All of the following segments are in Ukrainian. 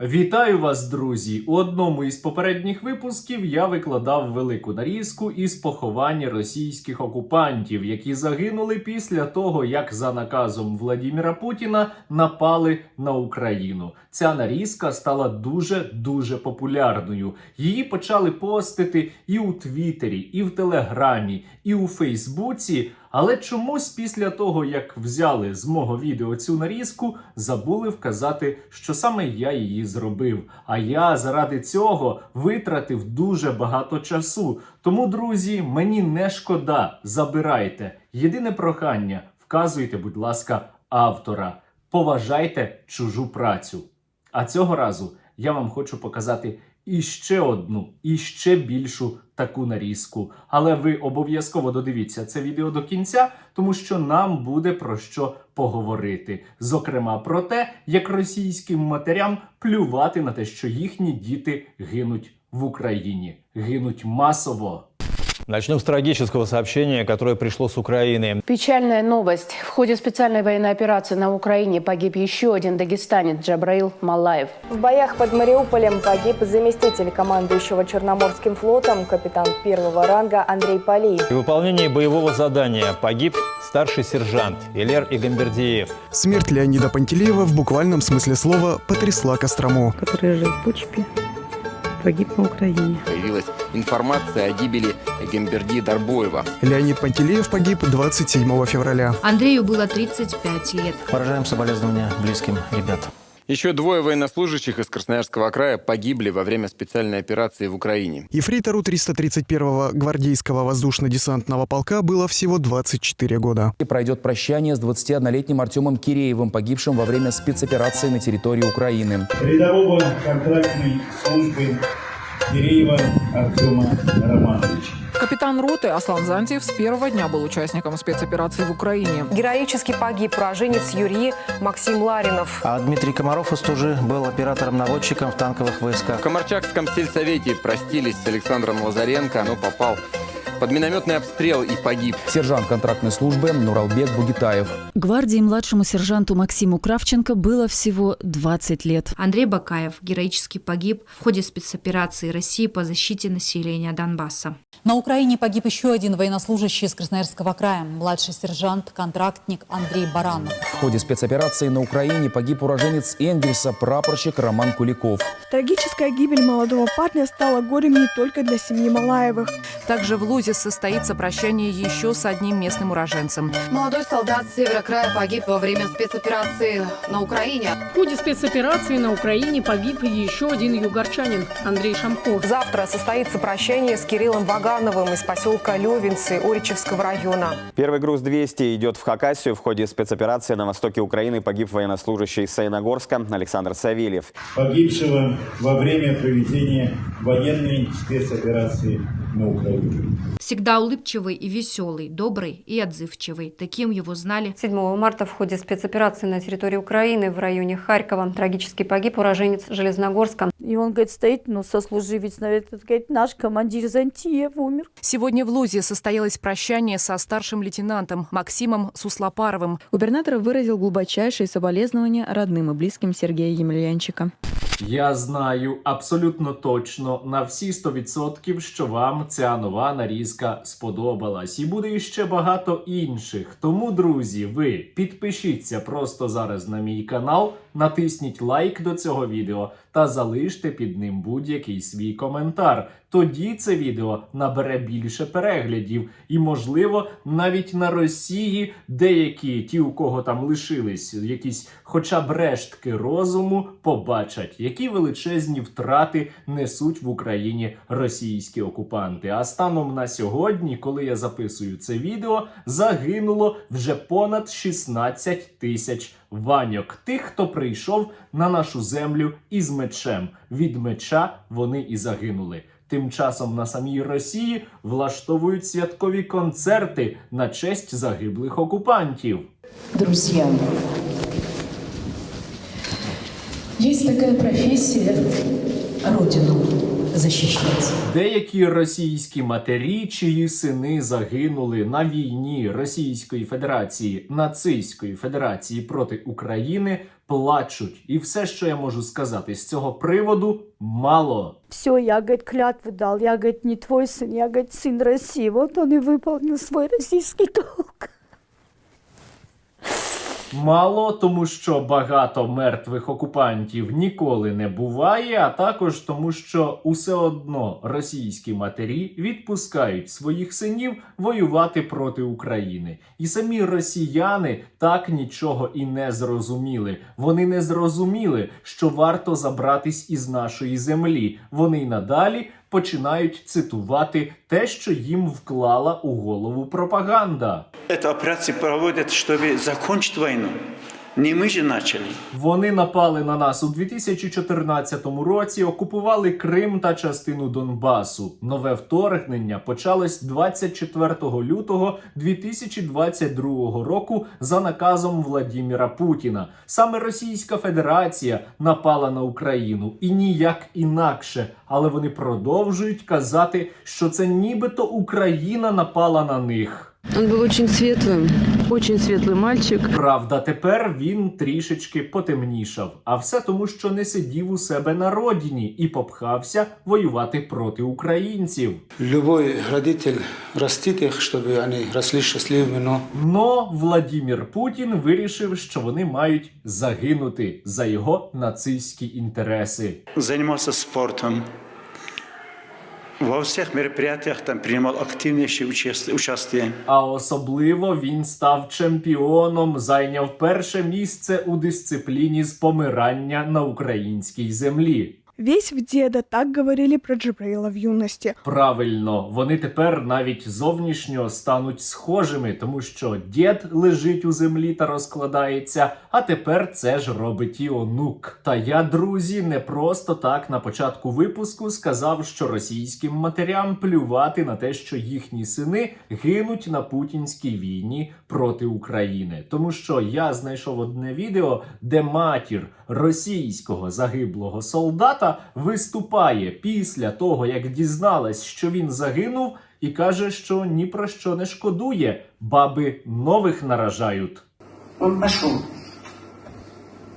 Вітаю вас, друзі! У одному із попередніх випусків я викладав велику нарізку із поховання російських окупантів, які загинули після того, як за наказом Владіміра Путіна напали на Україну. Ця нарізка стала дуже дуже популярною. Її почали постити і у Твіттері, і в Телеграмі, і у Фейсбуці. Але чомусь після того, як взяли з мого відео цю нарізку, забули вказати, що саме я її зробив. А я заради цього витратив дуже багато часу. Тому, друзі, мені не шкода, забирайте. Єдине прохання: вказуйте, будь ласка, автора. Поважайте чужу працю. А цього разу я вам хочу показати іще одну, і ще більшу таку нарізку. Але ви обов'язково додивіться це відео до кінця, тому що нам буде про що поговорити. Зокрема, про те, як російським матерям плювати на те, що їхні діти гинуть в Україні, гинуть масово. Начнем с трагического сообщения, которое пришло с Украины. Печальная новость. В ходе специальной военной операции на Украине погиб еще один дагестанец Джабраил Малаев. В боях под Мариуполем погиб заместитель командующего Черноморским флотом, капитан первого ранга Андрей Полей. При выполнении боевого задания погиб старший сержант Илер Игамбердиев. Смерть Леонида Пантелеева в буквальном смысле слова потрясла Кострому. который жил в Бучпе, погиб на Украине. Появилась информация о гибели Гемберди Дарбоева. Леонид Пантелеев погиб 27 февраля. Андрею было 35 лет. Выражаем соболезнования близким ребят. Еще двое военнослужащих из Красноярского края погибли во время специальной операции в Украине. Ефрейтору 331-го гвардейского воздушно-десантного полка было всего 24 года. И пройдет прощание с 21-летним Артемом Киреевым, погибшим во время спецоперации на территории Украины. рядового контрактной службы Киреева Артема Романовича. Капитан роты Аслан Зантьев с первого дня был участником спецоперации в Украине. Героически погиб уроженец Юрьи Максим Ларинов. А Дмитрий Комаров из Тужи был оператором-наводчиком в танковых В войсках. Комарчакском сельсовете простились с Александром Лазаренко, но попал под минометный обстрел и погиб. Сержант контрактной службы Нуралбек Бугитаев. Гвардии младшему сержанту Максиму Кравченко было всего 20 лет. Андрей Бакаев героически погиб в ходе спецоперации России по защите населения Донбасса. На Украине погиб еще один военнослужащий из Красноярского края, младший сержант, контрактник Андрей Баранов. В ходе спецоперации на Украине погиб уроженец Энгельса, прапорщик Роман Куликов. Трагическая гибель молодого парня стала горем не только для семьи Малаевых. Также в Лузе состоится прощание еще с одним местным уроженцем. Молодой солдат Севера края погиб во время спецоперации на Украине. В ходе спецоперации на Украине погиб еще один югорчанин Андрей Шамко. Завтра состоится прощание с Кириллом Вагановым из поселка Левинцы Оричевского района. Первый груз 200 идет в Хакасию. В ходе спецоперации на востоке Украины погиб военнослужащий из Саяногорска Александр Савельев. Погибшего во время проведения военной спецоперации на Украине. Lord Всегда улыбчивый и веселый, добрый и отзывчивый. Таким его знали. 7 марта в ходе спецоперации на территории Украины в районе Харькова трагически погиб уроженец Железногорска. И он, говорит, стоит, ну, сослуживец, наверное, говорит, наш командир Зантиев умер. Сегодня в Лузе состоялось прощание со старшим лейтенантом Максимом Суслопаровым. Губернатор выразил глубочайшие соболезнования родным и близким Сергея Емельянчика. Я знаю абсолютно точно на всі 100%, що вам ця нова нарізка сподобалась, і буде ще багато інших. Тому, друзі, ви підпишіться просто зараз на мій канал, натисніть лайк до цього відео та залиште під ним будь-який свій коментар. Тоді це відео набере більше переглядів, і, можливо, навіть на Росії деякі, ті, у кого там лишились якісь хоча б рештки розуму, побачать, які величезні втрати несуть в Україні російські окупанти. А станом на сьогодні, коли я записую це відео, загинуло вже понад 16 тисяч ваньок. Тих, хто прийшов на нашу землю із мечем. Від меча вони і загинули. Тим часом на самій Росії влаштовують святкові концерти на честь загиблих окупантів. Друзья, есть такая профессия Родину защищать. Деякі російські матері, чиї сини загинули на війні Російської Федерації, нацистської Федерації проти України, плачуть. І все, що я можу сказати з цього приводу, мало. Все, я, говорит, клятву дал. Я, говорит, не твой сын, я, говорит, сын России. Вот он и выполнил свой российский долг. Мало, тому що багато мертвих окупантів ніколи не буває, а також тому, що усе одно російські матері відпускають своїх синів воювати проти України. І самі росіяни так нічого і не зрозуміли. Вони не зрозуміли, що варто забратись із нашої землі. Вони й надалі починають цитувати те, що їм вклала у голову пропаганда. Эту операцию проводять, щоб закончить войну. Не мы же начали. Вони напали на нас у 2014 році, окупували Крим та частину Донбасу. Нове вторгнення почалось 24 лютого 2022 року за наказом Владіміра Путіна. Саме Російська Федерація напала на Україну і ніяк інакше. Але вони продовжують казати, що це нібито Україна напала на них. Он был очень светлым, очень светлый мальчик. Правда, тепер він трішечки потемнішав. А все тому, що не сидів у себе на родині і попхався воювати проти українців. Любой родитель растит их, чтобы они росли счастливыми, но Но Владімір Путін вирішив, що вони мають загинути за його нацистські інтереси. занимался спортом. Во всех мероприятиях там приймав активніше участь. А особливо він став чемпіоном, зайняв перше місце у дисципліні з помирання на українській землі. Весь в деда так говорили про Джабраила в юности. Правильно, вони тепер навіть зовнішньо стануть схожими, тому що дід лежить у землі та розкладається, а тепер це ж робить і онук. Та я, друзі, не просто так на початку випуску сказав, що російським матерям плювати на те, що їхні сини гинуть на путінській війні проти України. Тому що я знайшов одне відео, де матір російського загиблого солдата виступає після того, як дізналась, що він загинув, і каже, що ні про що не шкодує, баби нових наражають. Он пошел.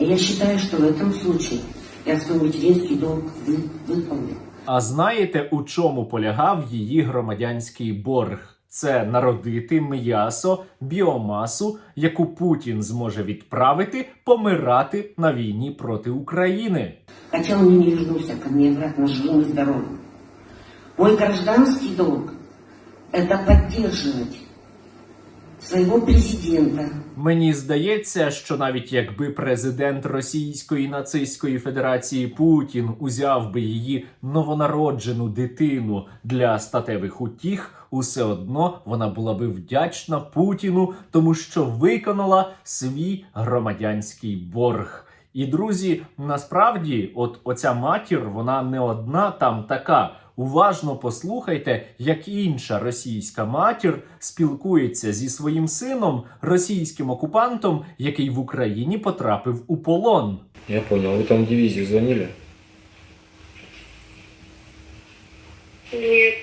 И я считаю, что в этом случае я свой материнский долг вы- выполнил. А знаєте, у чому полягав її громадянський борг? Це народити м'ясо, біомасу, яку Путін зможе відправити помирати на війні проти України. Хотя он и не вернулся ко мне обратно живым и здоровым. Мой гражданский долг – это поддерживать своего президента, Мені здається, що навіть якби президент Російської нацистської Федерації Путін узяв би її новонароджену дитину для статевих утіх, усе одно вона була би вдячна Путіну, тому що виконала свій громадянський борг. І друзі, насправді, от оця матір, вона не одна там така Уважно послухайте, як інша російська матір спілкується зі своїм сином, російським окупантом, який в Україні потрапив у полон. Я понял. Вы там в дивизию звонили? Нет.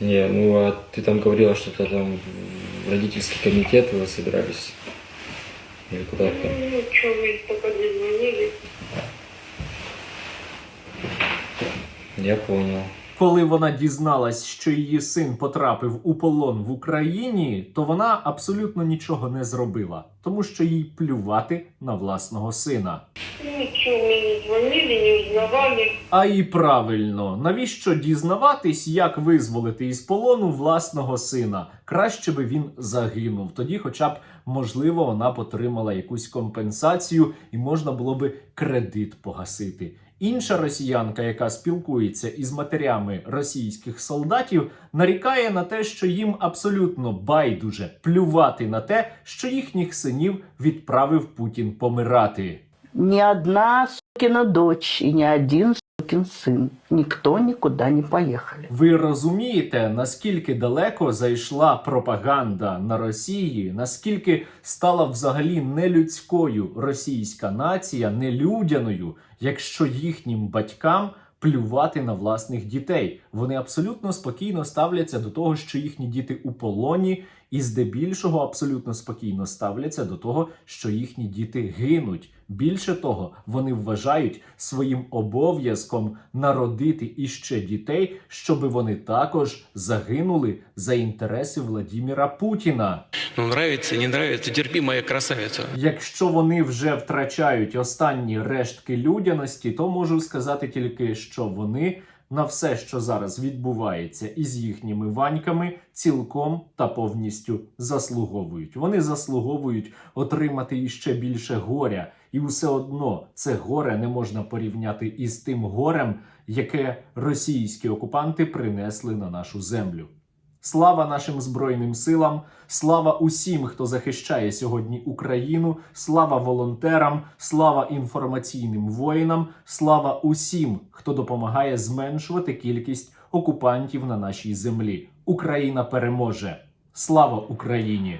Не, ну а ты там говорила, что то там в родительский комитет вы собирались? Или куда там? Ну, что, мы пока не звонили. Я понял. Коли вона дізналась, що її син потрапив у полон в Україні, то вона абсолютно нічого не зробила, тому що їй плювати на власного сина. Не узнавали. А і правильно, навіщо дізнаватись, як визволити із полону власного сина? Краще би він загинув. Тоді, хоча б можливо, вона б отримала якусь компенсацію і можна було би кредит погасити. Інша росіянка, яка спілкується із матерями російських солдатів, нарікає на те, що їм абсолютно байдуже плювати на те, що їхніх синів відправив Путін помирати. Ні одна сукина дочь і ні один сын. Никто никуда не поехали. Ви розумієте, наскільки далеко зайшла пропаганда на Росії, наскільки стала взагалі нелюдською російська нація, нелюдяною, якщо їхнім батькам плювати на власних дітей. Вони абсолютно спокійно ставляться до того, що їхні діти у полоні, і здебільшого абсолютно спокійно ставляться до того, що їхні діти гинуть. Більше того, вони вважають своїм обов'язком народити іще дітей, щоби вони також загинули за інтереси Владіміра Путіна. Ну, нравится, не нравится, терпи, моя красавица. Якщо вони вже втрачають останні рештки людяності, то можу сказати тільки, що вони на все, що зараз відбувається із їхніми ваньками, цілком та повністю заслуговують. Вони заслуговують отримати іще більше горя, і все одно це горе не можна порівняти із тим горем, яке російські окупанти принесли на нашу землю. Слава нашим збройним силам, слава усім, хто захищає сьогодні Україну, слава волонтерам, слава інформаційним воїнам, слава усім, хто допомагає зменшувати кількість окупантів на нашій землі. Україна переможе! Слава Україні!